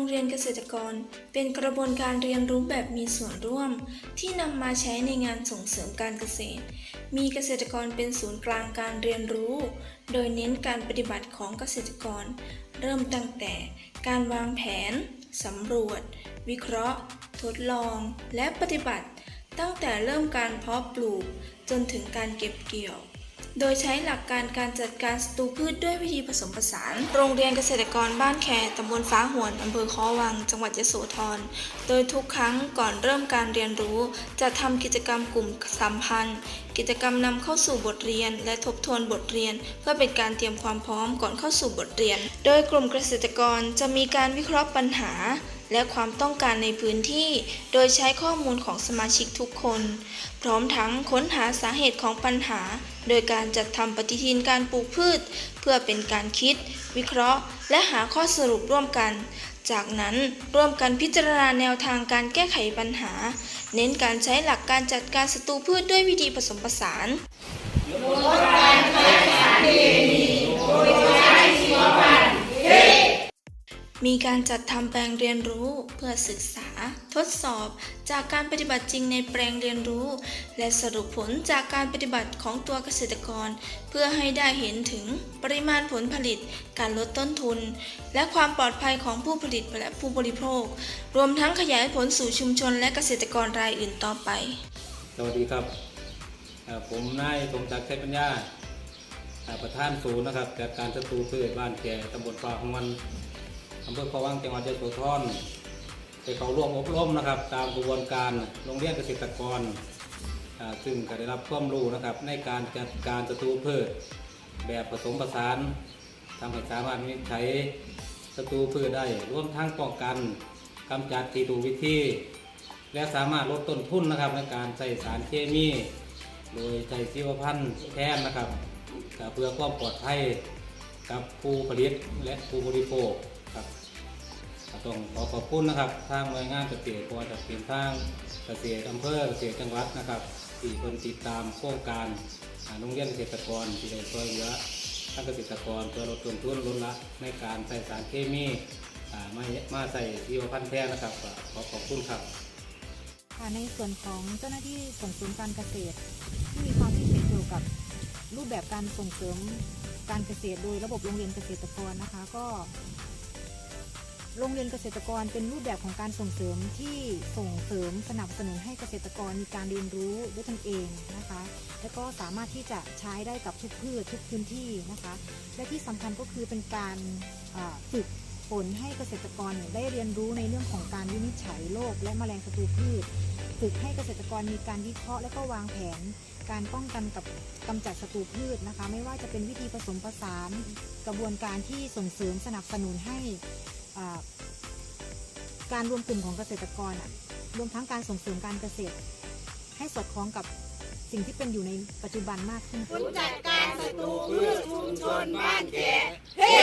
รงเรียนเกษตรกร เป็นกระบวนการเรียนรู้แบบมีส่วนร่วม ที่นำมาใช้ในงานส่งเสริมการเกษตร มีเกษตรกรเป็นศูนย์กลางการเรียนรู้ โดยเน้นการปฏิบัติของเกษตรกร เริ่มตั้งแต่การวางแผนสำรวจ วิเคราะห์ ทดลอง และปฏิบัติ ตั้งแต่เริ่มการเพาะปลูก จนถึงการเก็บเกี่ยว โดยใช้หลักการการจัดการศัตรูพืชด้วยวิธีผสมผสาน โรงเรียนเกษตรกรบ้านแคตำบลฟ้าหวนอำเภอคอวัง จังหวัดยโสธร โดยทุกครั้งก่อนเริ่มการเรียนรู้ จะทำกิจกรรมกลุ่มสัมพันธ์ กิจกรรมนำเข้าสู่บทเรียน และทบทวนบทเรียน เพื่อเป็นการเตรียมความพร้อมก่อนเข้าสู่บทเรียน โดยกลุ่มเกษตรกรจะมีการวิเคราะห์ปัญหา และความต้องการในพื้นที่ โดยใช้ข้อมูลของสมาชิกทุกคน พร้อมทั้งค้นหาสาเหตุของปัญหา โดยการจัดทำปฏิทินการปลูกพืช เพื่อเป็นการคิด วิเคราะห์ และหาข้อสรุปร่วมกัน จากนั้นร่วมกันพิจารณาแนวทางการแก้ไขปัญหา เน้นการใช้หลักการจัดการศัตรูพืชด้วยวิธีผสมผสานมี มีการจัดทำแปลงเรียนรู้เพื่อศึกษา ทดสอบจากการปฏิบัติจริงในแปลงเรียนรู้ และสรุปผลจากการปฏิบัติของตัวเกษตรกร เพื่อให้ได้เห็นถึงปริมาณผลผลิต การลดต้นทุน และความปลอดภัยของผู้ผลิตและผู้บริโภค รวมทั้งขยายผลสู่ชุมชนและเกษตรกรรายอื่นต่อไป สวัสดีครับ ผมนายสมศักดิ์ชัยปัญญาประธานศูนย์นะครับจัดการศัตรูพืชบ้านแก่ตำบลป่าของมัน อำเภอเขาวังจังหวัดยโสธรไปเขาร่วมอบรมนะครับ ตามกระบวนการโรงเรียนเกษตรกร ซึ่งก็ได้รับความรู้นะครับ ในการจัดการศัตรูพืชแบบผสมผสานทำให้สามารถวินิจฉัยศัตรูพืชได้ร่วมทั้งป้องกันกำจัดที่ถูกวิธี และสามารถลดต้นทุนนะครับในการใส่สารเคมี โดยใช้ชีวพันธุ์แทนนะครับเพื่อความปลอดภัยกับผู้ผลิตและผู้บริโภค ต้องขอขอบคุณนะครับทางหน่วยงานเกษตรเพราะว่าจะเป็นทางเกษตรอำเภอเกษตรจังหวัดนะครับที่เพิ่นติดตามโครงการโรงเรียนเกษตรกรที่ได้ช่วยเหลือทางเกษตรกรเพื่อลดต้นทุนลดละในการใส่สารเคมีมามาใส่ชีวพันแทนนะครับขอขอบคุณครับในส่วนของเจ้าหน้าที่ส่งเสริมการเกษตร ที่มีความคิดเห็นเกี่ยวกับรูปแบบการส่งเสริมการเกษตรโดยระบบโรงเรียนเกษตรกรนะคะ ก็ โรงเรียนเกษตรกรเป็นรูปแบบของการส่งเสริมที่ส่งเสริมสนับสนุนให้เกษตรกรมีการเรียนรู้ด้วยตนเองนะคะ และก็สามารถที่จะใช้ได้กับทุกพืชทุกพื้นที่นะคะ และที่สำคัญก็คือเป็นการฝึกฝนให้เกษตรกรได้เรียนรู้ในเรื่องของการวินิจฉัยโรคและแมลงศัตรูพืชฝึกให้เกษตรกรมีการวิเคราะห์และก็วางแผน การป้องกันกับกำจัดศัตรูพืชนะคะ ไม่ว่าจะเป็นวิธีผสมผสานกระบวนการที่ส่งเสริมสนับสนุนให้ การรวมกลุ่มของเกษตรกรอะรวมทั้งการส่งเสริมการเกษตร ให้สอดคล้องกับสิ่งที่เป็นอยู่ในปัจจุบันมากขึ้นจัดการศัตรูพืชชุมชนบ้านแก่เฮ้